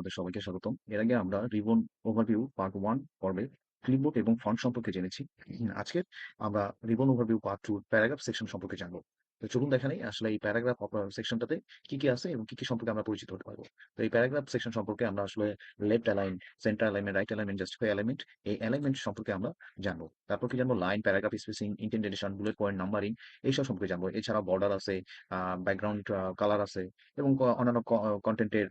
আপনাদের সবাইকে স্বাগতম। এর আগে আমরা রিবন ওভারভিউ পার্ট ওয়ান পর্বে ক্লিপবোর্ড এবং ফন্ট সম্পর্কে জেনেছি। আজকে আমরা ribbon overview part two paragraph section সম্পর্কে জানব। তো চলুন দেখা নেই আসলে এই প্যারাগ্রাফ সেকশনটাতে কি, কি আছে এবং কি, কি সম্পর্কে আমরা পরিচিত হতে পারব। তো এই প্যারাগ্রাফ সেকশন সম্পর্কে আমরা আসলে left align, center alignment, right alignment, justify alignment এই অ্যালাইনমেন্ট সম্পর্কে আমরা জানব। তারপর কি জানব line, paragraph spacing, indentation, bullet point, numbering এইসব সম্পর্কে জানব। এছাড়া বর্ডার আছে, ব্যাকগ্রাউন্ড কালার আছে এবং অন্যান্য কনটেন্টের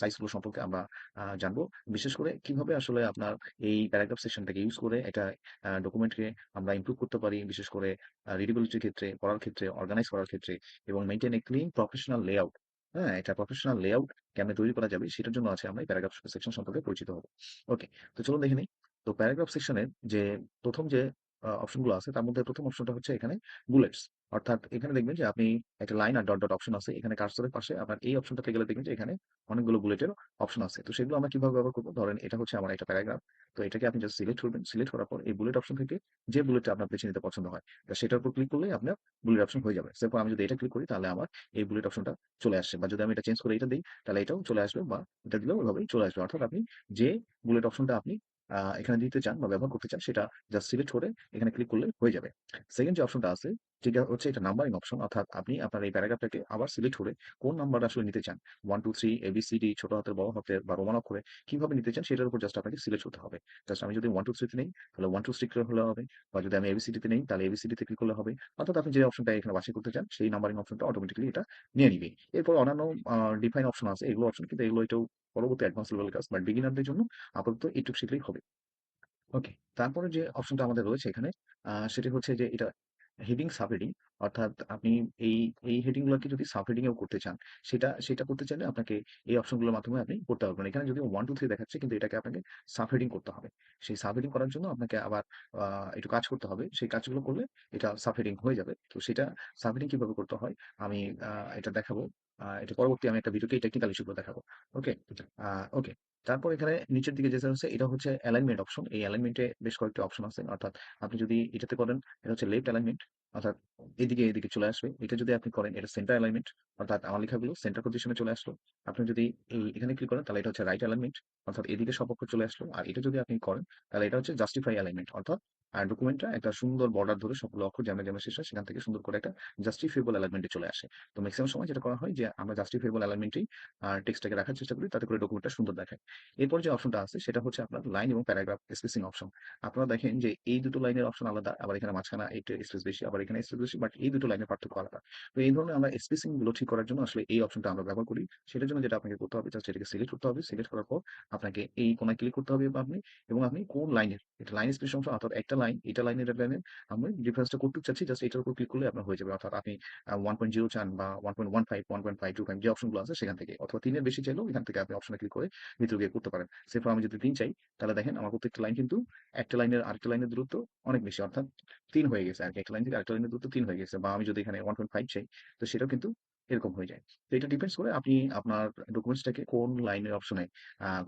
সাইজগুলো সম্পর্কে আমরা জানব। বিশেষ করে কীভাবে আসলে আপনার এই প্যারাগ্রাফ সেকশনটাকে ইউজ করে একটা ডকুমেন্টকে আমরা ইমপ্রুভ করতে পারি। বিশেষ করে রিডেবিলিটির ক্ষেত্রে, পড়ার ক্ষেত্রে, অর্গানাইজ করার ক্ষেত্রে এবং maintain a clean professional layout. হ্যাঁ? এটা প্রফেশনাল লে আউট কেমনে তৈরি করা যাবে সেটার জন্য আছে আমরা প্যারাগ্রাফ সেকশন সম্পর্কে পরিচিত হব ওকে। তো চলুন দেখে নিই তো প্যারাগ্রাফ সেকশনের যে প্রথম যে অপশনগুলো আছে, তার মধ্যে প্রথম অপশনটা হচ্ছে এখানে বুলেটস। অর্থাৎ এখানে দেখবেন যে আপনি একটা লাইন আর ডট, ডট অপশন আছে। এখানে কার্সরের পাশে আপনার এই অপশনটাতে গেলে দেখবেন যে এখানে অনেকগুলো বুলেটের অপশন আছে। তো সেগুলো আমরা কীভাবে ব্যবহার করব? ধরেন এটা হচ্ছে আমার একটা প্যারাগ্রাফ। তো এটাকে আপনি জাস্ট সিলেক্ট করবেন। সিলেক্ট করার পর এই বুলেট অপশন থেকে যে বুলেটটা আপনার বেছে নিতে পছন্দ হয়, সেটার উপর ক্লিক করলেই আপনার বুলেট অপশন হয়ে যাবে। এরপর আমি যদি এটা ক্লিক করি তাহলে আমার এই বুলেট অপশনটা চলে আসছে। বা যদি আমি এটা চেঞ্জ করে এটা দিই তাহলে এটাও চলে আসবে বা এটা দিলেও ওইভাবেই চলে আসবে। অর্থাৎ আপনি যে বুলেট অপশনটা আপনি এখানে দিতে চান বা ব্যবহার করতে চান সেটা জাস্ট সিলেক্ট করে এখানে ক্লিক করলে হয়ে যাবে। 2nd যে অপশনটা আছে যেটা হচ্ছে এটা নাম্বারিং অপশন অর্থাৎ আপনি আপনার এই প্যারাগ্রাফটাকে আবার সিলেক্ট করে কোন নাম্বারটা আসলে নিতে চান। 1, 2, 3 এবিসিডি ছোট হাতের, বড় হাতের বা রোমান অক্ষরে কীভাবে নিতে চান সেটার উপর জাস্ট আপনাকে সিলেক্ট করতে হবে। জাস্ট আমি যদি 1, 2, 3 তে নেই তাহলে 1, 2, 3 করে হলে হবে। বা যদি আমি এবিসিডি তে নেই তাহলে এবিসিডি তে ক্লিক করলে হবে। অর্থাৎ আপনি যে অপশনটা এখানে বাছাই করতে চান সেই নাম্বারিং অপশনটা অটোমেটিক্যালি এটা নিয়ে নিবে। এরপর অন্যান্য ডিফাইন অপশন আছে। এগুলো অপশন কিন্তু এগুলো এটাও পরবর্তী অ্যাডভান্স লেভেলের কাজ। বাট বিগিনারদের জন্য আপাতত এইটুকু শিখলেই হবে। ওকে। তারপরে যে অপশনটা আমাদের রয়েছে এখানে সেটি হচ্ছে যে এটা হেডিং, সাবহেডিং অর্থাৎ আপনি এই, এই হেডিং গুলোকে যদি সাবহেডিং এও করতে চান, সেটা, সেটা করতে চাইলে আপনাকে এই অপশনগুলোর মাধ্যমে আপনি করতে পারবেন। এখানে যদি ওয়ান টু থ্রি দেখাচ্ছে কিন্তু এটাকে আপনাকে সাবহেডিং করতে হবে। সেই সাবহেডিং করার জন্য আপনাকে আবার একটু কাজ করতে হবে। সেই কাজগুলো করলে এটা সাবহেডিং হয়ে যাবে। তো সেটা সাবহেডিং কীভাবে করতে হয় আমি এটা দেখাবো। এটা পরবর্তী আমি একটা ভিডিওতে টেকনিক্যাল ইস্যু গুলো দেখাবো। ওকে? ওকে। তারপর এখানে নিচের দিকে যেটা হচ্ছে এটা হচ্ছে অ্যালাইনমেন্ট অপশন। এই অ্যালাইনমেন্ট বেশ কয়েকটি অপশন আছে। অর্থাৎ আপনি যদি এটাতে করেন এটা হচ্ছে লেফট অ্যালাইনমেন্ট অর্থাৎ এদিকে, এদিকে চলে আসবে। এটা যদি আপনি করেন এটা সেন্টার অ্যালাইনমেন্ট অর্থাৎ আমার লেখাগুলো সেন্টার পজিশনে চলে আসলো। আপনি যদি এখানে ক্লিক করেন তাহলে এটা হচ্ছে রাইট অ্যালাইনমেন্ট অর্থাৎ এদিকে সপক্ষ চলে আসলো। আর এটা যদি আপনি করেন তাহলে এটা হচ্ছে জাস্টিফাই অ্যালাইনমেন্ট অর্থাৎ আ ডকুমেন্টটা একটা সুন্দর বর্ডার ধরে সবগুলো অক্ষর যেমন, যেমন শেষ হয় সেখান থেকে সুন্দর করে একটা জাস্টিফিয়েবল অ্যালাইনমেন্ট চলে আসে। তো মেক্সিমাম সময় যেটা করা হয় যে আমরা জাস্টিফিয়েবল অ্যালাইনমেন্টেই আ টেক্সটটাকে রাখার চেষ্টা করি তাতে করে ডকুমেন্টটা সুন্দর দেখায়। এরপর যে অপশনটা আছে সেটা হচ্ছে আপনার লাইন এবং প্যারাগ্রাফ স্পেসিং অপশন। আপনারা দেখেন যে এই দুটো লাইনের অপশন আলাদা। আবার এখানে মাঝখানে একটু স্পেস বেশি, আবার এখানে স্পেস বেশি বাট এই দুটো লাইনের পার্থক্য আলাদা। তো এই ধরনের আমরা স্পেসিংগুলো ঠিক করার জন্য আসলে এই অপশনটা আমরা ব্যবহার করি। সেটার জন্য যেটা আপনাকে করতে হবে জাস্ট এটাকে সিলেক্ট করতে হবে। সিলেক্ট করার পর আপনাকে এই কোণায় ক্লিক করতে হবে আপনি এবং আপনি কোন লাইনের এটা লাইন স্পেসিং অপশন অর্থাৎ একটা লাইন এটা লাইনের লাইনের আমি ডিফারেন্সটা করতে চাচ্ছি জাস্ট এটার উপর ক্লিক করলে আপনার হয়ে যাবে। অর্থাৎ আপনি আ 1.0 চান বা 1.15, 1.525 যে অপশনগুলো আছে সেখান থেকে অথবা ৩ এর বেশি চাইলেও এখান থেকে আপনি অপশনে ক্লিক করে ভিতরে গিয়ে করতে পারেন। সেরপর আমি যদি ৩ চাই তাহলে দেখেন আমার প্রত্যেকটা লাইন কিন্তু একটা লাইনের আরেকটা লাইনের দূরত্ব অনেক বেশি অর্থাৎ ৩ হয়ে গেছে আরকি। একটা লাইন থেকে আরেকটা লাইনের দূরত্ব ৩ হয়ে গেছে বা আমি যদি এখানে 1.5 চাই তো সেটাও কিন্তু এরকম হয়ে যায়। তো এটা ডিপেন্ডস করে আপনি আপনার ডকুমেন্টসটাকে কোন লাইনের অপশনে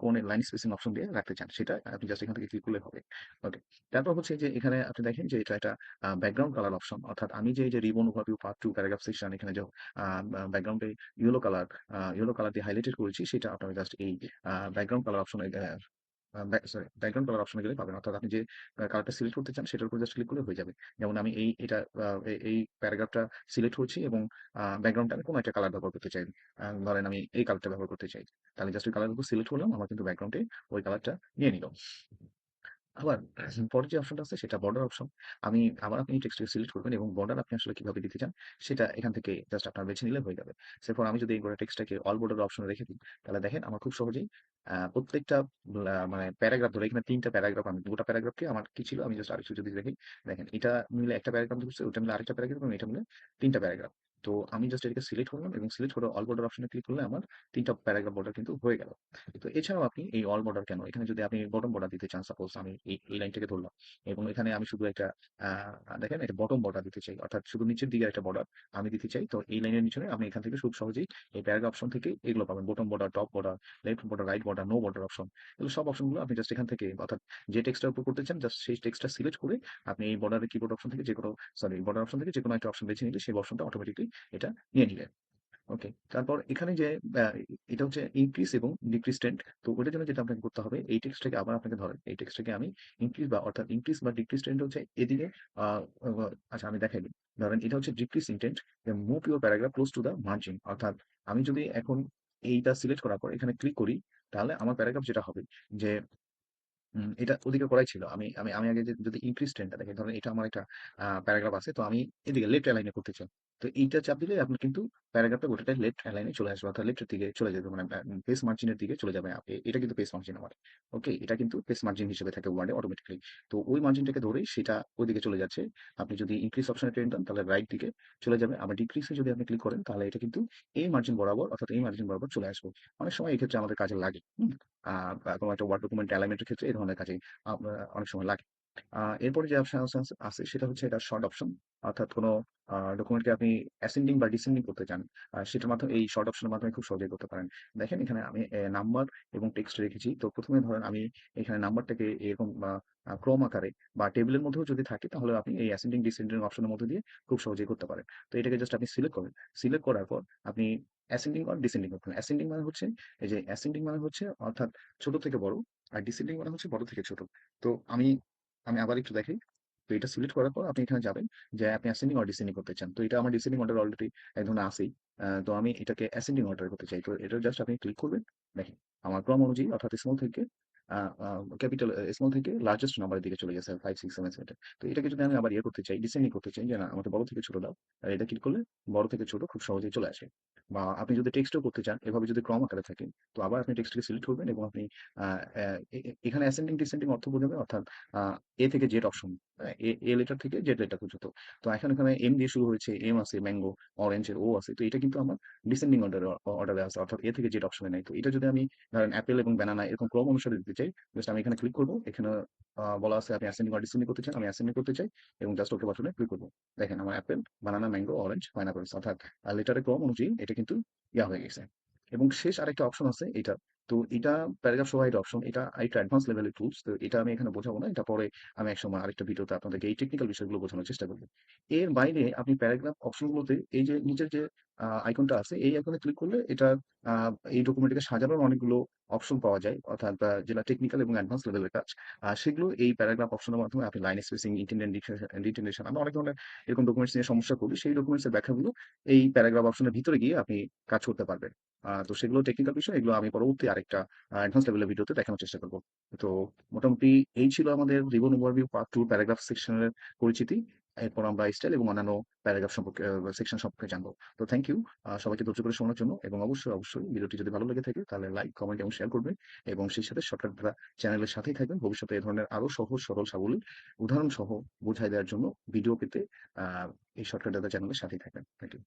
কোন লাইন স্পেসিং অপশন দিয়ে রাখতে চান, সেটা আপনি জাস্ট এখান থেকে ক্লিক করলে হবে। ওকে। তারপর হচ্ছে যে এখানে আপনি দেখেন যে এটা একটা ব্যাকগ্রাউন্ড কালার অপশন অর্থাৎ আমি যে যে ribbon overview part 2 paragraph section এখানে যে ব্যাকগ্রাউন্ডে ইয়েলো কালার ইয়েলো কালার দিয়ে হাইলাইটেড করেছি, সেটা আপনারা জাস্ট এই ব্যাকগ্রাউন্ড কালার অপশনে সরি ব্যাকগ্রাউন্ড কালার অপশনে গেলে পাবেন। অর্থাৎ আপনি যে কালারটা সিলেক্ট করতে চান সেটার উপর জাস্ট ক্লিক করলে হয়ে যাবে। যেমন আমি এই, এটা এই প্যারাগ্রাফটা সিলেক্ট করছি এবং ব্যাকগ্রাউন্ডটা আমি কোনো একটা কালার ব্যবহার করতে চাই। ধরেন আমি এই কালারটা ব্যবহার করতে চাই। তাহলে জাস্ট ওই উপর সিলেক্ট করলাম, আমার কিন্তু ব্যাকগ্রাউন্ডে ওই কালারটা নিয়ে নিল। আবার পরের যে অপশনটা আছে সেটা বর্ডার অপশন। আমি আবার আপনি টেক্সটটাকে সিলেক্ট করবেন এবং বর্ডার আপনি আসলে কীভাবে দিতে চান সেটা এখান থেকে জাস্ট আপনার বেছে নিলে হয়ে যাবে। এরপর আমি যদি এই গোটা টেক্সটটাকে অল বর্ডার অপশনে রেখে দিই তাহলে দেখেন আমার খুব সহজেই প্রত্যেকটা মানে প্যারাগ্রাফ ধরে এখানে ৩ টা প্যারাগ্রাফ আমি গোটা প্যারাগ্রাফকে আমার কি ছিল আমি জাস্ট আরেকটু যদি দেখি, দেখেন এটা মিলে একটা প্যারাগ্রাফ ধরছে, ওটা মিলে আরেকটা প্যারাগ্রাফ এবং এটা মিলে ৩ টা প্যারাগ্রাফ। তো আমি জাস্ট এটাকে সিলেক্ট করলাম এবং সিলেক্ট করে অল বর্ডার অপশনে ক্লিক করলে আমার তিনটা প্যারাগ্রাফ বর্ডার কিন্তু হয়ে গেল। তো এছাড়াও আপনি এই অল বর্ডার কেন? এখানে যদি আপনি বটম বর্ডার দিতে চান সাপোজ আমি এই, লাইনটাকে ধরলাম এবং এখানে আমি শুধু একটা দেখেন একটা বটম বর্ডার দিতে চাই। অর্থাৎ শুধু নিচের দিকে একটা বর্ডার আমি দিতে চাই। তো এই লাইনের নিচে আপনি এখান থেকে খুব সহজেই এই প্যারাগ্রাফ অপশন থেকে এগুলো পাবেন। Bottom border, top border, left border, right border, no border option. এগুলো সব অপশনগুলো আপনি জাস্ট এখান থেকে অর্থাৎ যে টেক্সটটার উপর করতে চান জাস্ট সেই টেক্সটটা সিলেক্ট করে আপনি এই বর্ডারের কিবোর্ড অপশন থেকে যে কোনো সরি বর্ডার অপশন থেকে যে কোনো একটা অপশন বেছে নিলে সেই অপশনটা অটোমেটিক্যালি এটা নিয়ে নিবে। ওকে। তারপর এখানে যে এটা হচ্ছে ইনক্রিজ এবং ডিক্রিজ ট্রেন্ড। তো ওটার জন্য যেটা আপনাকে করতে হবে, এই টেক্সটটাকে আবার আপনাকে ধরেন। এই টেক্সটটাকে আমি ইনক্রিজ বা, অর্থাৎ ইনক্রিজ বা ডিক্রিজ ট্রেন্ড হচ্ছে এদিকে আচ্ছা আমি দেখাই দিই। ধরেন এটা হচ্ছে decrease indent move your paragraph close to the margin অর্থাৎ আমি যদি এখন এইটা সিলেক্ট করার পর এখানে ক্লিক করি, তাহলে আমার প্যারাগ্রাফ যেটা হবে যে এটা ওদিকে করাই ছিল। আমি আমি আমি আগে যদি ইনক্রিজ ট্রেন্ডটা দেখি, ধরেন এটা আমার একটা প্যারাগ্রাফ আছে। তো আমি এদিকে লেফট অ্যালাইন করতে চাই। তো এইটা চাপ দিলে আপনার কিন্তু প্যারাগ্রাফটা গোটাটাই লেফট অ্যালাইন এ চলে আসবে। অর্থাৎ লেফটের দিকে চলে যাবে। মানে আ পেজ মার্জিন এর দিকে চলে যাবে। এটা কিন্তু পেজ মার্জিন আমার। ওকে? এটা কিন্তু পেজ মার্জিন হিসেবে থাকে ওয়ার্ড অটোমেটিক্যালি। তো ওই মার্জিনটাকে ধরেই সেটা ওইদিকে চলে যাচ্ছে। আপনি যদি ইনক্রিজ অপশনে টেনে দেন, তাহলে রাইট দিকে চলে যাবে। আবার ডিক্রিজ যদি আপনি ক্লিক করেন, তাহলে এটা কিন্তু এই মার্জিন বরাবর, অর্থাৎ এই মার্জিন বরাবর চলে আসবে। অনেক সময় এই ক্ষেত্রে আমাদের কাজে লাগে। কোনো একটা ওয়ার্ড ডকুমেন্ট অ্যালাইনমেন্ট এর ক্ষেত্রে এই ধরনের কাজে অনেক সময় লাগে। এরপরে যে অপশন আছে, সেটা হচ্ছে এটা শর্ট অপশন। অর্থাৎ কোনো ডকুমেন্টকে আপনি অ্যাসেন্ডিং বা ডিসেন্ডিং করতে চান। সেটার মাধ্যমে, এই শর্ট অপশনের মাধ্যমে খুব সহজেই করতে পারেন। দেখেন, এখানে আমি নাম্বার এবং টেক্সট রেখেছি। তো প্রথমে ধরেন আমি এখানে নাম্বারটাকে এরকম ক্রম আকারে বা টেবিলের মধ্যেও যদি থাকে, তাহলে আপনি এই অ্যাসেন্ডিং ডিসেন্ডিং অপশনের মধ্যে দিয়ে খুব সহজেই করতে পারেন। তো এটাকে জাস্ট আপনি সিলেক্ট করবেন। সিলেক্ট করার পর আপনি অ্যাসেন্ডিং অর ডিসেন্ডিং করবেন। অ্যাসেন্ডিং মানে হচ্ছে, এই যে অ্যাসেন্ডিং মানে হচ্ছে, অর্থাৎ ছোট থেকে বড়, আর ডিসেন্ডিং মানে হচ্ছে বড় থেকে ছোট। তো আমি আমি আবার একটু দেখাই। তো এটা সিলেক্ট করার পর আপনি এখানে যাবেন যে আপনি অ্যাসেন্ডিং অর ডিসেন্ডিং করতে চান। তো এটা আমার ডিসেন্ডিং অর্ডার অলরেডি এক ধরনের আসেই তো আমি এটাকে অ্যাসেন্ডিং অর্ডার করতে চাই। তো এটা জাস্ট আপনি ক্লিক করবেন। দেখেন আমার ক্রম অনুযায়ী অর্থাৎ স্মল থেকে ক্যাপিটাল স্মল থেকে লার্জেস্ট নাম্বারের দিকে চলে গেছে 5, 6, 7, 8 তো এটাকে যদি আমি আবার ইয়ে করতে চাই, ডিসেন্ডিং করতে চাই যে না আমাকে বড় থেকে ছোট দাও। আর এটা ক্লিক করলে বড় থেকে ছোট খুব সহজেই চলে আসে। বা আপনি যদি টেক্সটও করতে চান, এভাবে যদি ক্রম আকারে থাকে, তো আবার আপনি টেক্সটকে সিলেক্ট করবেন এবং আপনি এখানে অ্যাসেন্ডিং ডিসেন্ডিং অর্থ বোঝাবে অর্থাৎ এ থেকে জেড অপশন। এ লেটার থেকে জেড লেটার পর্যন্ত। তো এখন এখানে এম দিয়ে শুরু হয়েছে, এম আছে, ম্যাঙ্গো, অরেঞ্জ ও আছে। তো এটা কিন্তু আমার ডিসেন্ডিং অর্ডারে অর্ডারে আছে। অর্থাৎ এ থেকে জেড অপশনে নাই। তো এটা যদি আমি ধরেন অ্যাপেল এবং ব্যানানা এরকম ক্রম অনুসারে দিতে চাই, জাস্ট আমি এখানে ক্লিক করব এখানে বলা আছে আপনি অ্যাসেন্ডিং অর ডিসেন্ডিং করতে চান। আমি অ্যাসেন্ডিং করতে চাই এবং জাস্ট ওকে বাটনে ক্লিক করব। দেখেন আমার apple, banana, mango, orange, pineapples অর্থাৎ লেটারের ক্রম অনুযায়ী এটা কিন্তু ইয়া হয়ে গেছে। এবং শেষ আরেকটা অপশন আছে এটা। তো এটা প্যারাগ্রাফ সহ অপশন। এটা আরেকটু অ্যাডভান্স লেভেলের টুলস। তো এটা আমি এখানে বোঝাবো না। এটা পরে আমি একসময় আরেকটা ভিডিওতে আপনাদেরকে এই টেকনিক্যাল বিষয়গুলো বোঝানোর চেষ্টা করব। এর বাইরে আপনি প্যারাগ্রাফ অপশনগুলোতে এই যে নিচের যে আইকনটা আছে এই আইকনে ক্লিক করলে এটা এই ডকুমেন্টটাকে সাজানোর অনেকগুলো অপশন পাওয়া যায়। অর্থাৎ যেটা টেকনিক্যাল এবং অ্যাডভান্স লেভেলের কাজ। আ সেগুলো এই প্যারাগ্রাফ অপশনের মাধ্যমে আপনি লাইন স্পেসিং, ইন্টেন্ডেন্ট অনেক ধরনের এরকম ডকুমেন্টস নিয়ে সমস্যা করি। সেই এই প্যারাগ্রাফ ভিতরে গিয়ে আপনি কাজ করতে পারবেন। তো সেগুলো টেকনিক্যাল বিষয়। এগুলো আমি পরবর্তী আরেকটা অ্যাডভান্স লেভেলের ভিডিওতে দেখানোর চেষ্টা করব। তো মোটামুটি এই ছিল আমাদের রিবন ওভারভিউ পার্ট 2 প্যারাগ্রাফ সেকশনের পরিচিতি। এরপর আমরা স্টাইল এবং অন্যান্য প্যারাগ্রাফ সম্পর্কে সেকশন সম্পর্কে জানব তো থ্যাংক ইউ সবাইকে ধৈর্য করে শোনার জন্য এবং অবশ্যই, অবশ্যই ভিডিওটি যদি ভালো লেগে থাকে তাহলে লাইক, কমেন্ট এবং শেয়ার করবেন এবং সেই সাথে শর্টকাট দ্বারা চ্যানেলের সাথেই থাকবেন। ভবিষ্যতে এ ধরনের আরও সহজ, সরল, সাবলীল উদাহরণ সহ বুঝায় দেওয়ার জন্য ভিডিও পেতে এই শর্টকাট দাদা চ্যানেলের সাথেই থাকবেন। Thank you.